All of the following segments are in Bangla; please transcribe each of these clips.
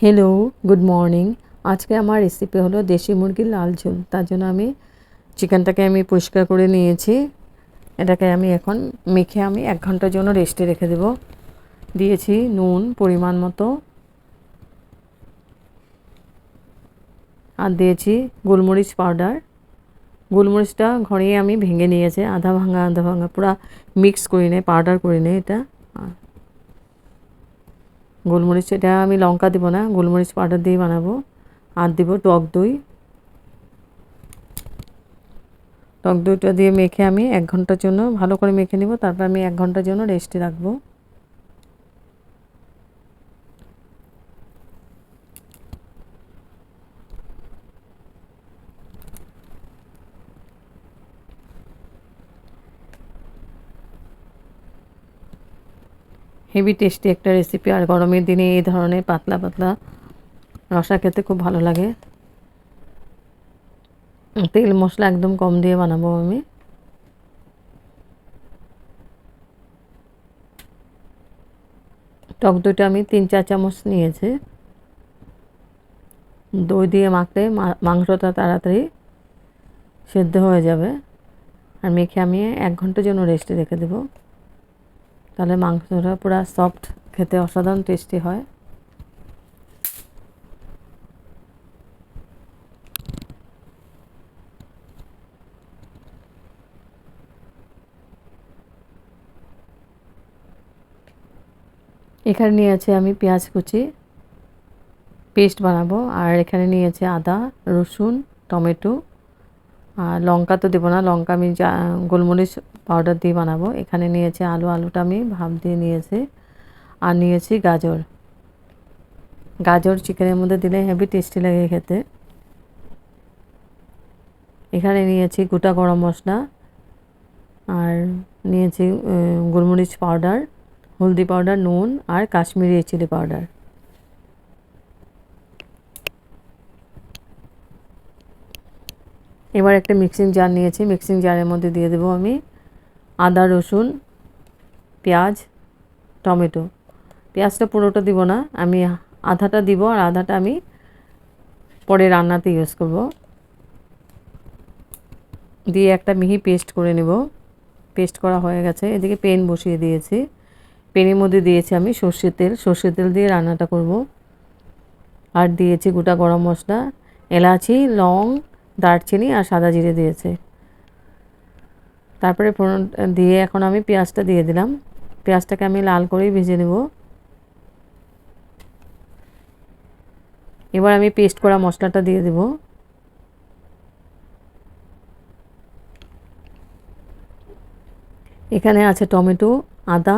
হ্যালো গুড মর্নিং আজকে আমার রেসিপি হলো দেশি মুরগির লাল ঝোল। তার জন্য আমি চিকেনটাকে আমি পরিষ্কার করে নিয়েছি। এটাকে আমি এখন মেখে আমি এক ঘণ্টার জন্য রেস্টে রেখে দেব। দিয়েছি নুন, পরিমাণ মতো। আর দিয়েছি গোলমরিচ পাউডার। গোলমরিচটা ঘরে আমি ভেঙে নিয়েছি, আধা ভাঙা আধা ভাঙা, পুরো মিক্স করি নে পাউডার করি নে এটা। গোলমরিচ, এটা আমি লঙ্কা দিব না, গোলমরিচ পাউডার দিয়ে বানাবো। আর দিব টক দই। টক দইটা দিয়ে মেখে আমি এক ঘণ্টার জন্য, ভালো করে মেখে নিব, তারপর আমি এক ঘণ্টার জন্য রেস্টে রাখব। হেভি টেস্টি একটা রেসিপি আর গরমের দিনে এই ধরনের পাতলা পাতলা রসা খেতে খুব ভালো লাগে। তেল মশলা একদম কম দিয়ে বানাবো আমি। টক দইটা আমি তিন চার চামচ নিয়েছি। দই দিয়ে মাখলে মাংসটা তাড়াতাড়ি সেদ্ধ হয়ে যাবে। আর মেখে আমি এক ঘণ্টার জন্য রেস্টে রেখে দেবো। তাহলে মাংসটা পুরো সফট খেতে অসাধারণ টেস্টি হয়। এখানে নিয়েছে আমি পেঁয়াজ কুচি, পেস্ট বানাবো, আর এখানে নিয়েছে আদা, রসুন, টমেটো, আর লঙ্কা তো দেবো না, লঙ্কা আমি যা, গোলমরিচ পাউডার দিয়ে বানাবো। এখানে নিয়েছি আলু, আলুটা আমি ভাপ দিয়ে নিয়েছি আর নিয়েছি গাজর। গাজর চিকেনের মধ্যে দিলে হেভি টেস্টি লাগে খেতে। এখানে নিয়েছি গোটা গরম মশলা আর নিয়েছি গোলমরিচ পাউডার, হলদি পাউডার, নুন আর কাশ্মীরি চিলি পাউডার। এবার একটা মিক্সিং জার নিয়েছি। মিক্সিং জারের মধ্যে দিয়ে দেবো আমি আদা, রসুন, পেঁয়াজ, টমেটো। পেঁয়াজটা পুরোটা দিব না, আমি আধাটা দিব আর আধাটা আমি পরে রান্নাতে ইউজ করব। দিয়ে একটা মিহি পেস্ট করে নেব। পেস্ট করা হয়ে গেছে, এদিকে পেন বসিয়ে দিয়েছি। পেনের মধ্যে দিয়েছি আমি সর্ষের তেল। সর্ষের তেল দিয়ে রান্নাটা করব। আর দিয়েছি গোটা গরম মশলা, এলাচি, লং, দারচিনি আর সাদা জিরে দিয়েছে। তারপরে ফোড়ন দিয়ে এখন আমি পেঁয়াজটা দিয়ে দিলাম। পেঁয়াজটাকে আমি লাল করেই ভেজে নেব। এবার আমি পেস্ট করা মশলাটা দিয়ে দেব। এখানে আছে টমেটো, আদা,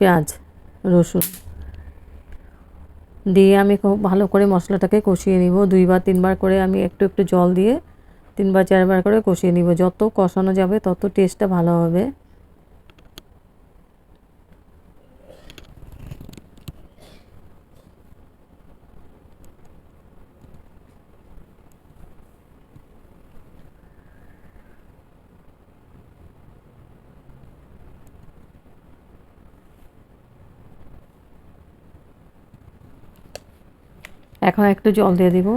পেঁয়াজ, রসুন। দিয়ে আমি খুব ভালো করে মশলাটাকে কষিয়ে নিব। দুইবার, তিনবার করে আমি একটু একটু জল দিয়ে তিনবার, চারবার করে কষিয়ে নিব। যত কষানো যাবে, তত টেস্টটা ভালো হবে। এখন একটু জল দিয়ে দিব।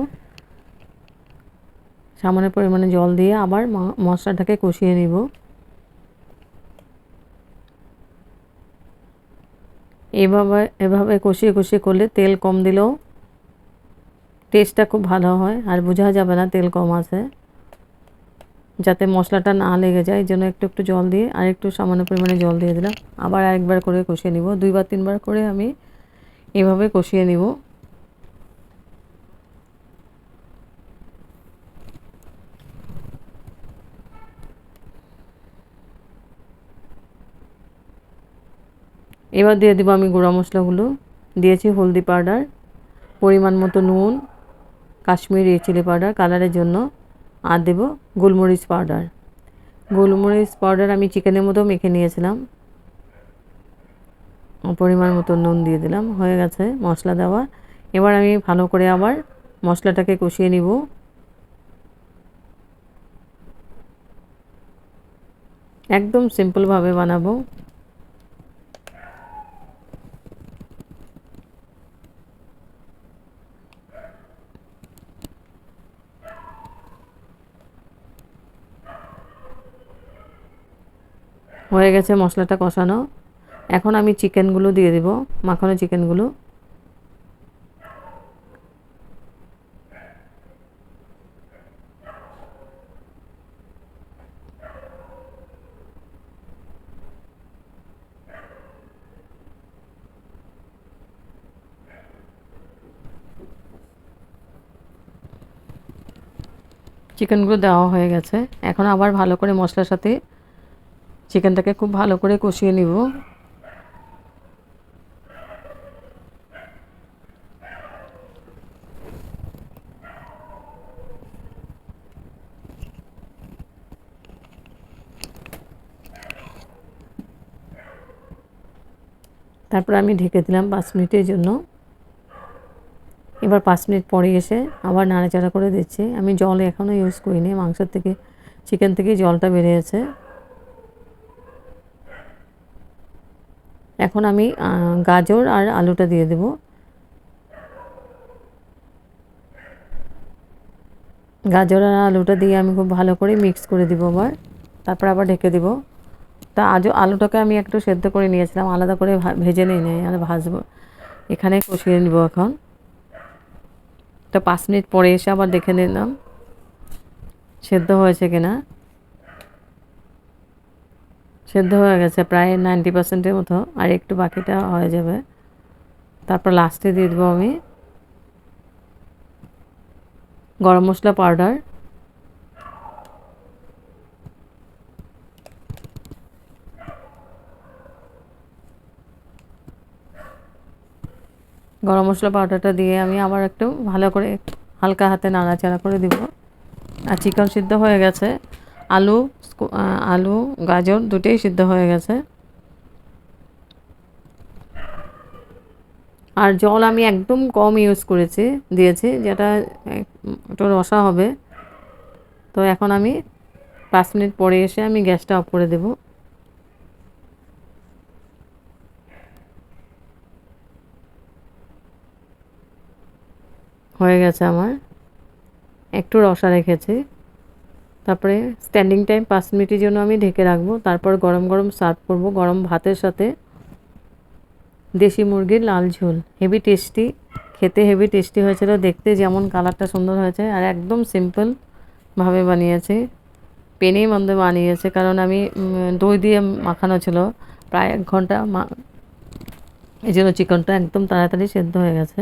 সামান্য পরিমাণে জল দিয়ে আবার মশলাটাকে কষিয়ে নিব। এভাবে এভাবে কষিয়ে কষিয়ে করলে তেল কম দিলেও টেস্টটা খুব ভালো হয় আর বোঝা যাবে না তেল কম আছে। যাতে মশলাটা না লেগে যায় জন্য একটু একটু জল দিয়ে আর একটু সামান্য পরিমাণে জল দিয়ে দিলাম। আবার আরেকবার করে কষিয়ে নিব। দুইবার, তিনবার করে আমি এভাবে কষিয়ে নিব। এবার দিয়ে দেবো আমি গুঁড়া মশলাগুলো। দিয়েছি হলদি পাউডার, পরিমাণ মতো নুন, কাশ্মীরি চিলি পাউডার কালারের জন্য, আর দেবো গোলমরিচ পাউডার। গোলমরিচ পাউডার আমি চিকেনের মতো মেখে নিয়েছিলাম। পরিমাণ মতো নুন দিয়ে দিলাম, হয়ে গেছে মশলা দেওয়া। এবার আমি ভালো করে আবার মশলাটাকে কষিয়ে নিব। একদম সিম্পলভাবে বানাবো। হয়ে গেছে মশলাটা কষানো। এখন আমি চিকেনগুলো দিয়ে দিব, মাখানো চিকেনগুলো। চিকেনগুলো দেওয়া হয়ে গেছে। এখন আবার ভালো করে মশলার সাথে চিকেনটাকে খুব ভালো করে কষিয়ে নিব। তারপর আমি ঢেকে দিলাম পাঁচ মিনিটের জন্য। এবার পাঁচ মিনিট পরে এসে আবার নাড়াচাড়া করে দিচ্ছি। আমি জল এখনও ইউজ করিনি, মাংসের থেকে, চিকেন থেকে জলটা বেরিয়েছে। এখন আমি গাজর আর আলুটা দিয়ে দেব। গাজর আর আলুটা দিয়ে আমি খুব ভালো করে মিক্স করে দিব আবার, তারপর আবার ঢেকে দিব। তা আজও আলুটাকে আমি একটু সেদ্ধ করে নিয়েছিলাম, আলাদা করে ভেজে নিই নেই, আর ভাজবো। এখানে কষিয়ে নিব এখন। তো পাঁচ মিনিট পরে এসে আবার দেখে নিলাম, সেদ্ধ হয়েছে কিনা। সেদ্ধ হয়ে গেছে, প্রায় নাইনটি পার্সেন্টের মতো। আর একটু বাকিটা হয়ে যাবে। তারপর লাস্টে দিয়ে দেবো আমি গরম মশলা পাউডার গরম মশলা পাউডারটা দিয়ে আমি আবার একটু ভালো করে হালকা হাতে নাড়াচাড়া করে দিব। আর চিকেন সিদ্ধ হয়ে গেছে। আলু আলু, গাজর দুটোই সিদ্ধ হয়ে গেছে। আর জল আমি একদম কম ইউজ করেছি, দিয়েছি, যেটা একটু রসা হবে। তো এখন আমি পাঁচ মিনিট পরে এসে আমি গ্যাসটা অফ করে দেবো। হয়ে গেছে আমার। একটু রসা রেখেছি। তারপরে স্ট্যান্ডিং টাইম পাঁচ মিনিটের জন্য আমি ঢেকে রাখব। তারপর গরম গরম সার্ভ করব গরম ভাতের সাথে। দেশি মুরগির লাল ঝোল। হেভি টেস্টি খেতে হেভি টেস্টি হয়েছিল। দেখতে যেমন কালারটা সুন্দর হয়েছে আর একদম সিম্পলভাবে বানিয়েছে। পেনেই মধ্যে বানিয়েছে কারণ আমি দই দিয়ে মাখানো ছিল। প্রায় এক ঘণ্টা মা এই জন্য চিকেনটা একদম তাড়াতাড়ি সেদ্ধ হয়ে গেছে।